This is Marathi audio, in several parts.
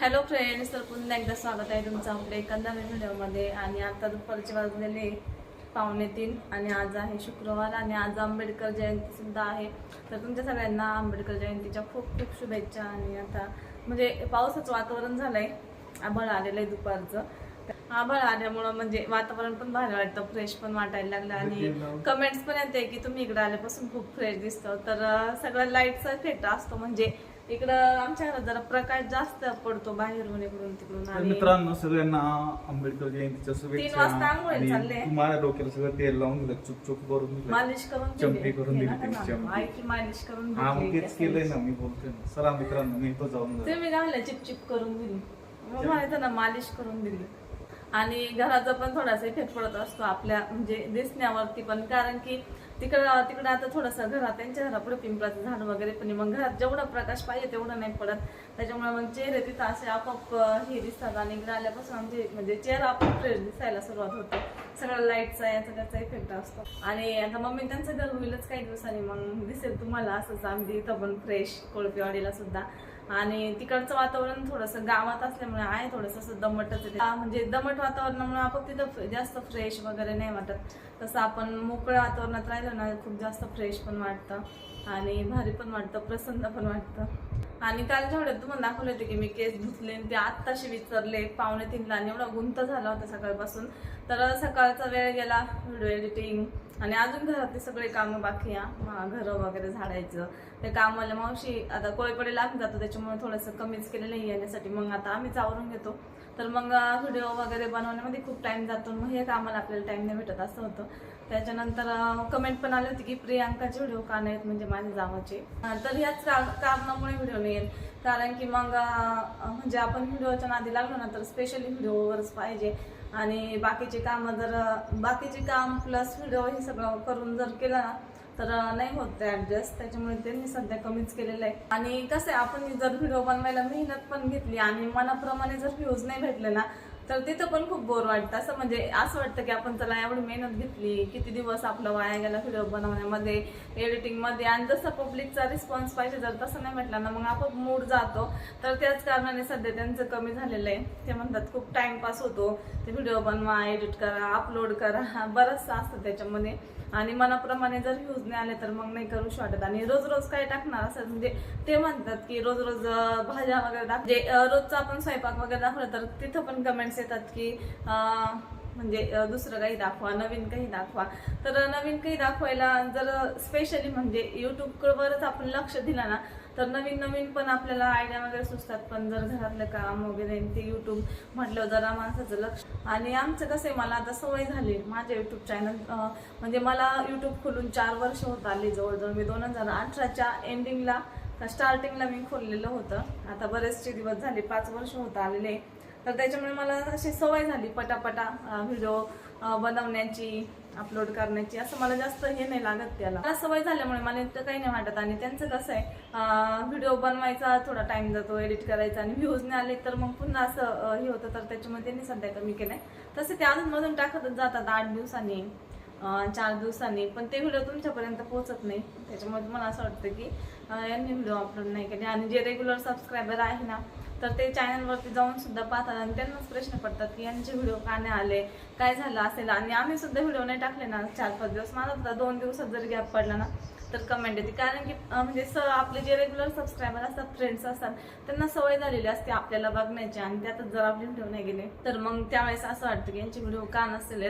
हॅलो फ्रेंड्स तर पुन्हा एकदा स्वागत आहे तुमचं आपल्या एका नवीन व्हिडिओमध्ये. आणि आता दुपारचे वाजलेले पावणे तीन आणि आज आहे शुक्रवार आणि आज आंबेडकर जयंती सुद्धा आहे. तर तुमच्या सगळ्यांना आंबेडकर जयंतीच्या खूप खूप शुभेच्छा आणि आता म्हणजे पावसाचं वातावरण झालंय. आभाळ आलेलं आहे दुपारचं. आभाळ आल्यामुळं म्हणजे वातावरण पण भारी वाटतं फ्रेश पण वाटायला लागलं आणि कमेंट्स पण येते की तुम्ही इकडे आल्यापासून खूप फ्रेश दिसतो. तर सगळं लाईटचा इफेक्ट असतो म्हणजे इकडं आमच्या घरात जरा प्रकाश जास्त पडतो बाहेरून इकडून तिकडून तर आणि मित्रांनो सगळ्यांना आंबेडकर जयंतीच्या तीन शुभेच्छा वाजता आंघोळीला चालले. आणि माझ्या डोक्याला सगळं तेल लावून दिलं करून दिलं मालिश करून चंपी दिली. करून दिली का मालिश करून हा मग दिली तेच केलंय ना मी बोलतोय ना. चला मित्रांनो मी तो जाऊन जातो. तुम्ही चिपचिप करून दिली. मग म्हणायचं ना मालिश करून दिली. आणि घराचा पण थोडासा इफेक्ट पडत असतो आपल्या म्हणजे दिसण्यावरती पण. कारण की तिकडं तिकडं आता थोडंसं घरात त्यांच्या घरापुढे पिंपळाचं झाड वगैरे पण मग घरात जेवढा प्रकाश पाहिजे तेवढं नाही पडत. त्याच्यामुळे मग चेहरे तिथं असे आपोआप हे दिसतात आणि इकडे आल्यापासून आमचे म्हणजे चेहरा आपोआप फ्रेश दिसायला सुरुवात होते. सगळं लाईटचा याचा त्याचा इफेक्ट असतो. आणि आता मम्मी त्यांचं घर होईलच काही दिवसांनी. मग दिसेल तुम्हाला असंच आमची इथं पण फ्रेश कोळपेवाडीला सुद्धा. आणि तिकडचं वातावरण थोडंसं गावात असल्यामुळे आहे थोडंसं असं दमटच म्हणजे दमट वातावरणामुळे आपण तिथं जास्त फ्रेश वगैरे नाही वाटत. तसं आपण मोकळ्या वातावरणात राहिलं ना खूप जास्त फ्रेश पण वाटतं आणि भारी पण वाटतं प्रसन्न पण वाटतं. आणि कालच्या वेळेत तुम्हाला दाखवले होते की मी केस धुतले आणि ते आत्ताशी विचारले पावणे तीनला आणि एवढा गुंत झाला होता सकाळपासून. तर सकाळचा वेळ गेला व्हिडिओ एडिटिंग आणि अजून घरातले सगळे कामं बाकी हां घरं वगैरे झाडायचं. ते कामाला मावशी आता कोळीपडे लागून जातो त्याच्यामुळे थोडंसं कमीच केलेलं आहे येण्यासाठी मग आता आम्हीच आवरून घेतो. तर मग व्हिडिओ वगैरे बनवण्यामध्ये खूप टाइम जातो. मग हे कामाला आपल्याला टाइम नाही भेटत असं होतं. त्याच्यानंतर कमेंट पण आली होती की प्रियांकाचे व्हिडिओ का नाहीत म्हणजे माझ्या जावाचे. तर ह्याच कारणामुळे व्हिडिओ नाही येईल कारण की मग म्हणजे आपण व्हिडिओच्या नादी लागलो ना तर स्पेशली व्हिडिओवरच पाहिजे. आणि बाकीचे कामं जर बाकीचे काम प्लस व्हिडिओ हे सगळं करून जर केलं ना तर नाही होत ते ऍडजस्ट त्याच्यामुळे त्यांनी सध्या कमीच केलेलं आहे. आणि कसं आहे आपण जर व्हिडिओ बनवायला मेहनत पण घेतली आणि मनाप्रमाणे जर व्ह्यूज नाही भेटले ना तर तिथं पण खूप बोर वाटतं. असं म्हणजे असं वाटतं की आपण त्याला एवढी मेहनत घेतली किती दिवस आपलं वाया गेला व्हिडिओ बनवण्यामध्ये एडिटिंगमध्ये आणि जसं पब्लिकचा रिस्पॉन्स पाहिजे जर तसं नाही म्हटलं ना मग आपण मूड जातो. तर त्याच कारणाने सध्या त्यांचं कमी झालेलं आहे. ते म्हणतात खूप टाइमपास होतो. ते व्हिडिओ बनवा एडिट करा अपलोड करा. बरंचसं असतं त्याच्यामध्ये. आणि मनाप्रमाणे जर व्ह्यूज नाही आले तर मग नाही करू वाटत आणि रोज रोज काय टाकणार असं म्हणजे ते म्हणतात की रोज रोज भाज्या वगैरे टाक रोजचा आपण स्वयंपाक वगैरे दाखवला तर तिथं पण कमेंट्स येतात की म्हणजे दुसरं काही दाखवा नवीन काही दाखवा. तर नवीन काही दाखवायला जर स्पेशली म्हणजे युट्यूबवरच आपण लक्ष दिलं ना तर नवीन नवीन पण आपल्याला आयडिया वगैरे सुचतात. पण जर घरातलं काम वगैरे ते युट्यूब म्हटलं जरा माणसाचं लक्ष. आणि आमचं कसं आहे मला आता सवय झाली माझ्या युट्यूब चॅनल म्हणजे मला युट्यूब खोलून चार वर्ष होत आली जवळजवळ. मी दोन हजार अठराच्या एंडिंगला स्टार्टिंगला मी खोललेलं होतं. आता बरेचसे दिवस झाले पाच वर्ष होत आलेले. तर त्याच्यामुळे मला अशी सवय झाली पटापटा व्हिडिओ बनवण्याची अपलोड करण्याची. असं मला जास्त हे नाही लागत त्याला. मला सवय झाल्यामुळे मला इतकं काही नाही वाटत. आणि त्यांचं कसं आहे व्हिडिओ बनवायचा थोडा टाइम जातो एडिट करायचा आणि व्ह्यूज नाही आले तर मग पुन्हा असं हे होतं. तर त्याच्यामुळे त्यांनी सध्या कमी केलंय. तसे ते अजून मधून टाकतच जातात आठ दिवसांनी चार दिवसांनी. पण ते व्हिडिओ तुमच्यापर्यंत पोहोचत नाही. त्याच्यामुळे मला असं वाटतं की यांनी व्हिडिओ अपलोड नाही केले. आणि जे रेग्युलर सबस्क्रायबर आहे ना तर ते चॅनलवरती जाऊन सुद्धा पाहतात आणि त्यांनाच प्रश्न पडतात की यांचे व्हिडिओ का नाही आले काय झालं असेल? आणि आम्ही सुद्धा व्हिडिओ नाही टाकले ना चार पाच दिवस माझा दोन दिवसात जर गॅप पडला ना तर कमेंट येते कारण की म्हणजे स आपले जे रेग्युलर सबस्क्रायबर असतात फ्रेंड्स असतात त्यांना सवय झालेली असते आपल्याला बघण्याची आणि त्यातच जर आपले व्हिडिओ नाही गेले. तर मग त्यावेळेस असं वाटतं की यांचे व्हिडिओ का नसेल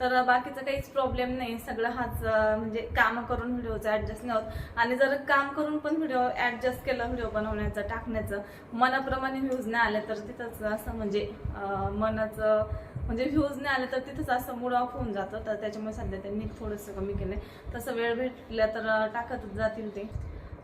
तर बाकीचं काहीच प्रॉब्लेम नाही. सगळं हाच म्हणजे काम करून व्हिडिओचं ऍडजस्ट नाही होत. आणि जर काम करून पण व्हिडिओ ऍडजस्ट केलं व्हिडिओ बनवण्याचं टाकण्याचं मनाप्रमाणे व्ह्यूज नाही आले तर तिथंच असं म्हणजे मनाचं म्हणजे व्ह्यूज नाही आले तर तिथंच असं मूड ऑफ होऊन जातं. तर त्याच्यामुळे सध्या त्यांनी थोडंसं कमी केलं तसं वेळ भेटल्या तर टाकतच जातील ते.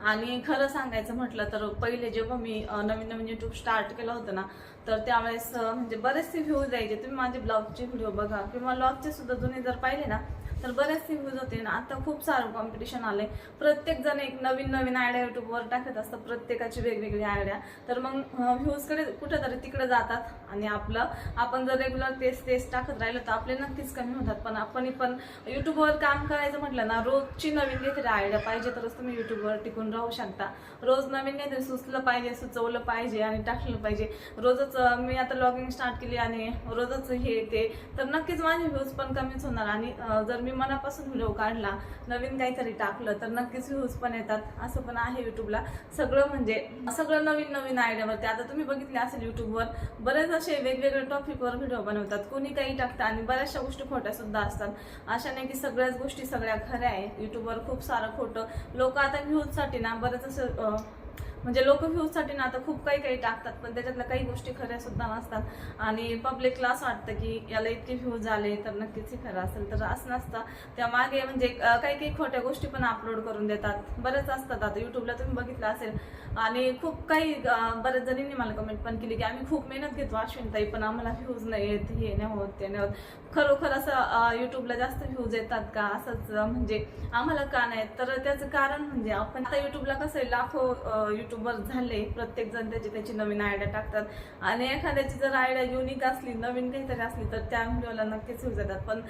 आणि खरं सांगायचं म्हटलं तर पहिले जेव्हा मी नवीन नवीन युट्यूब स्टार्ट केलं होतं ना तर त्यावेळेस म्हणजे बरेचसे व्ह्यूज यायचे तुम्ही माझे ब्लॉगचे व्हिडिओ बघा. किंवा ब्लॉगचे सुद्धा जुने जर पाहिले ना तर बरेचसे व्ह्यूज होते ना. आता खूप सारं कॉम्पिटिशन आलंय. प्रत्येक जण एक नवीन नवीन आयडिया युट्यूबवर टाकत असतं प्रत्येकाची वेगवेगळी आयडिया तर मग व्ह्यूजकडे कुठेतरी तिकडे जातात. आणि आपलं आपण जर रेग्युलर तेच तेच टाकत राहिलं तर आपले नक्कीच कमी होतात. पण आपण पण युट्यूबवर काम करायचं म्हटलं ना रोजची नवीन काहीतरी आयडिया पाहिजे तरच तुम्ही युट्यूबवर टिकून राहू शकता. रोज नवीन काहीतरी सुचलं पाहिजे सुचवलं पाहिजे आणि टाकलं पाहिजे. रोजच मी आता लॉगिंग स्टार्ट केली आणि रोजच हे ते. तर नक्कीच माझे व्ह्यूज पण कमीच होणार आणि जर मी मनापासून व्हिडिओ काढला नवीन काहीतरी टाकलं तर नक्कीच व्ह्यूज पण येतात. असं पण आहे युट्यूबला सगळं म्हणजे सगळं नवीन नवीन आयडियावरती आता तुम्ही बघितले असेल युट्यूबवर बरेच असे वेगवेगळे टॉपिकवर व्हिडिओ बनवतात. कोणी काही टाकतं आणि बऱ्याचशा गोष्टी खोट्या सुद्धा असतात. अशा नाही की सगळ्याच गोष्टी सगळ्या खऱ्या आहे युट्यूबवर खूप सारं खोटं. लोक आता व्ह्यूजसाठी ना बरेच असं म्हणजे लोक व्ह्यूजसाठी ना आता खूप काही काही टाकतात पण त्याच्यातल्या काही गोष्टी खऱ्या सुद्धा नसतात. आणि पब्लिकला असं वाटतं की याला इतके व्ह्यूज आले तर नक्कीच हे खरं असेल. तर असं नसतं. त्यामागे म्हणजे काही काही खोट्या गोष्टी पण अपलोड करून देतात. बरेच असतात आता युट्यूबला तुम्ही बघितलं असेल. आणि खूप काही बऱ्याच जणींनी मला कमेंट पण केली की आम्ही खूप मेहनत घेतो अश्विनताई पण आम्हाला व्ह्यूज नाही येत हे नाही होत ते नाही होत. खरोखर असं युट्यूबला जास्त व्ह्यूज येतात का? असंच म्हणजे आम्हाला का नाही? तर त्याचं कारण म्हणजे आपण आता युट्यूबला कसं आहे लाखो युट्यूबर झाले प्रत्येक जण त्याची त्याची नवीन आयडिया टाकतात. आणि एखाद्याची जर आयडिया युनिक असली नवीन काहीतरी असली तर त्या व्हिडिओला नक्कीच होऊ जातात. पण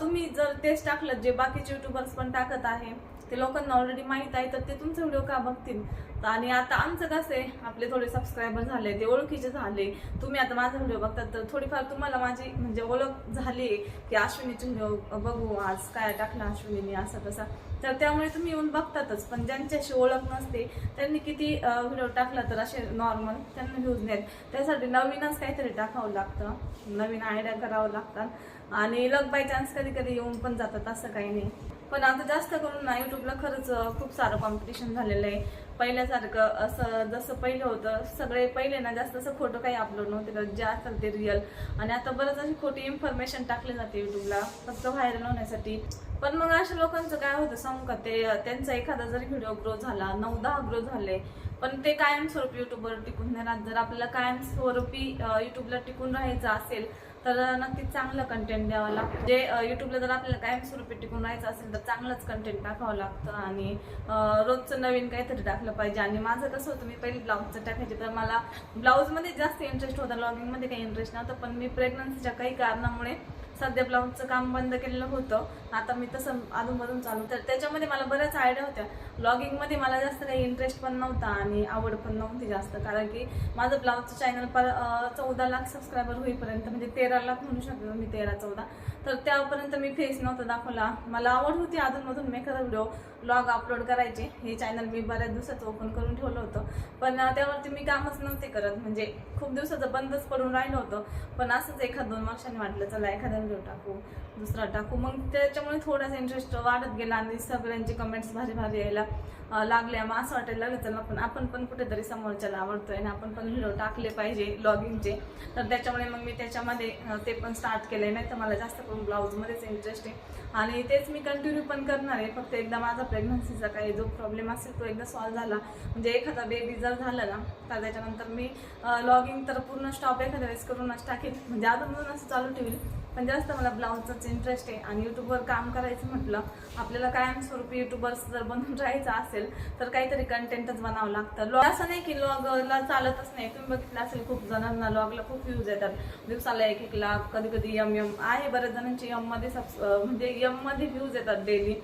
तुम्ही जर तेच टाकलं जे बाकीचे युट्यूबर्स पण टाकत आहे ते लोकांना ऑलरेडी माहीत आहे तर ते तुमचा व्हिडिओ का बघतील? आणि आता आमचं कसं आहे आपले थोडे सबस्क्रायबर झाले ते ओळखीचे झाले. तुम्ही आता माझा व्हिडिओ बघतात तर थोडीफार तुम्हाला माझी म्हणजे ओळख झाली की अश्विनीचे व्हिडिओ बघू आज काय टाकला अश्विनीने असं तसा. तर त्यामुळे तुम्ही येऊन बघतातच पण ज्यांच्याशी ओळख नसते त्यांनी किती व्हिडिओ टाकला तर असे नॉर्मल त्यांना व्ह्यूज नाहीत त्यासाठी नवीनच काहीतरी टाकावं लागतं नवीन आयडिया करावं लागतात. आणि लग बाय चान्स कधी कधी येऊन पण जातात असं काही नाही. पण आता जास्त करून ना युट्यूबला खरंच खूप सारं कॉम्पिटिशन झालेलं आहे. पहिल्यासारखं असं जसं पहिलं होतं सगळे पहिले ना जास्त असं खोटं काही अपलोड नव्हते जे असेल ते रिअल आणि आता बरंच अशी खोटी इन्फॉर्मेशन टाकली जाते युट्यूबला फक्त व्हायरल होण्यासाठी. पण मग अशा लोकांचं काय होतं सांगू का? ते त्यांचा एखादा जरी व्हिडिओ ग्रो झाला नऊ दहा ग्रो झाले पण ते कायमस्वरूपी युट्यूबवर टिकून नाही राहत जर आपल्याला कायमस्वरूपी यूट्यूबला युट्यूबला टिकून राहायचं असेल तर नक्कीच चांगलं कंटेंट द्यावं लागतं. जे यूट्यूबला युट्यूबला जर आपल्याला कायमस्वरूपी टिकून राहायचं असेल तर चांगलंच कंटेंट टाकावं लागतं आणि रोजचं नवीन काहीतरी टाकलं पाहिजे. आणि माझं कसं होतं मी पहिली ब्लाऊजचं टाकायचे तर मला ब्लाऊजमध्ये जास्त इंटरेस्ट होता लॉगिंगमध्ये काही इंटरेस्ट नव्हतं पण मी प्रेग्नन्सीच्या काही कारणामुळे सध्या ब्लाऊजचं काम बंद केलेलं होतं. आता मी तसं अधूनमधून चालू तर त्याच्यामध्ये मला बऱ्याच आयडिया होत्या. ब्लॉगिंगमध्ये मला जास्त काही इंटरेस्ट पण नव्हता आणि आवड पण नव्हती जास्त. कारण की माझं ब्लाऊजचं चॅनल पर चौदा लाख सबस्क्रायबर होईपर्यंत म्हणजे तेरा लाख म्हणू शकतो मी तेरा चौदा. तर त्यापर्यंत मी फेस नव्हता दाखवला. मला आवड होती अधूनमधून मी व्हिडिओ ब्लॉग अपलोड करायचे. हे चॅनल मी बऱ्याच दिवसाचं ओपन करून ठेवलं होतं. पण त्यावरती मी कामच नव्हते करत. म्हणजे खूप दिवसाचं बंदच पडून राहिलं होतं. पण असंच एखाद दोन वर्षांनी वाटलं चला एखादा व्हिडिओ टाकू दुसरा टाकू. मग त्याच्यामुळे थोडासा इंटरेस्ट वाढत गेला आणि सगळ्यांचे कमेंट्स भारी भारी यायला लागल्या मग असं वाटायला लागलं चला पण आपण पण कुठेतरी समोरच्याला आवडतोय आणि आपण पण व्हिडिओ टाकले पाहिजे लॉगिंगचे तर त्याच्यामुळे मग मी त्याच्यामध्ये ते पण स्टार्ट केले नाही तर मला जास्त करून ब्लाऊजमध्येच इंटरेस्ट आहे. आणि तेच मी कंटिन्यू पण करणार आहे. फक्त एकदा माझा प्रेग्नन्सीचा काही जो प्रॉब्लेम असेल तो एकदा सॉल्व्ह झाला. म्हणजे एखादा बेबी जर झाला ना तर त्याच्यानंतर मी लॉगिंग तर पूर्ण स्टॉप एखाद्या वेळेस करूनच टाकेल म्हणजे अजून असं चालू ठेवेल पण जास्त मला ब्लाऊजचाच इंटरेस्ट आहे आणि यूट्यूबवर काम करायचं म्हटलं आपल्याला कायमस्वरूपी यूट्यूबर्स जर बनून राहायचं असेल तर काहीतरी कंटेंटच बनावं लागतं. लॉग असं नाही की लॉगला चालतच नाही. तुम्ही बघितलं असेल खूप जणांना लॉगला खूप व्ह्यूज येतात. दिवसाला एक एक लाख कधी कधी यम यम आहे बऱ्याच जणांची यममध्ये म्हणजे यममध्ये व्यूज व्ह्यूज येतात डेली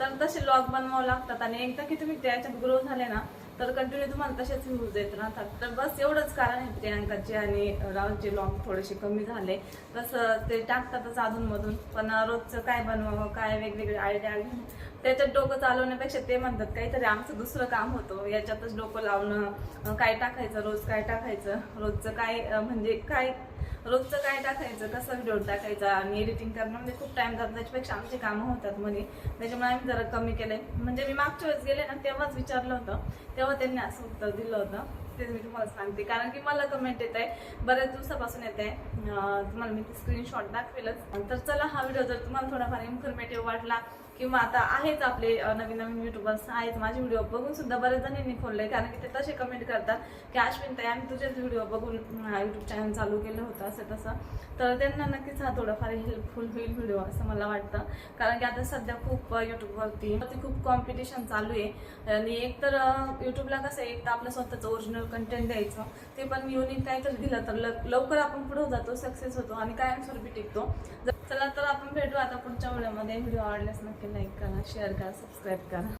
तर तसे लॉग बनवावं लागतात. आणि एकदा की तुम्ही त्याच्यात ग्रो झाले ना तर कंटिन्यू तुम्हाला तसेच न्यूज येत राहतात. तर बस एवढंच कारण आहे प्रियांकाचे आणि राहुलचे लॉग थोडेसे कमी झाले. तसं ते टाकतातच अधूनमधून. पण रोजचं काय बनवावं काय वेगवेगळे आयडिया त्याच्यात डोकं चालवण्यापेक्षा ते म्हणतात काहीतरी आमचं दुसरं काम होतं. याच्यातच डोकं लावणं काय टाकायचं रोज काय टाकायचं? रोजचं काय म्हणजे काय रोजचं काय टाकायचं? कसं व्हिडिओ टाकायचा? आणि एडिटिंग करणं म्हणजे खूप टाइम जातो. त्याच्यापेक्षा आमची कामं होतात म्हणे. त्याच्यामुळे आम्ही जरा कमी केले म्हणजे मी मागच्या वेळेस गेले ना तेव्हाच विचारलं होतं. तेव्हा त्यांनी असं उत्तर दिलं होतं. तेच मी तुम्हाला सांगते. कारण की मला कमेंट येत आहे. बऱ्याच दिवसापासून येत आहे. तुम्हाला मी स्क्रीनशॉट दाखवेलच. तर चला हा व्हिडिओ जर तुम्हाला थोडाफार इन्फॉर्मेटिव्ह वाटला किंवा आता आहेच आपले नवीन नवीन युट्यूबर्स आहेत माझे व्हिडिओ बघून सुद्धा बरेच जणांनी खोलले कारण की ते तसे कमेंट करतात की अश्विन ताई आम्ही तुझेच व्हिडिओ बघून युट्यूब चॅनल चालू केलं होतं असं तसं. तर त्यांना नक्कीच हा थोडाफार हेल्पफुल होईल व्हिडिओ असं मला वाटतं. कारण की आता सध्या खूप युट्यूबवरती खूप कॉम्पिटिशन चालू आहे. आणि एक तर युट्यूबला कसं आहे एक तर आपलं स्वतःचं ओरिजिनल कंटेंट द्यायचं. ते पण युनिक काहीतरी दिलं तर ल- लवकर आपण पुढे जातो सक्सेस होतो आणि कायमस्वरूपी टिकतो. जर- चला तर आपण भेटू आता पुढच्या व्हिडिओमध्ये. व्हिडिओ आवडल्यास नक्की लाईक करा शेअर करा सबस्क्राईब करा.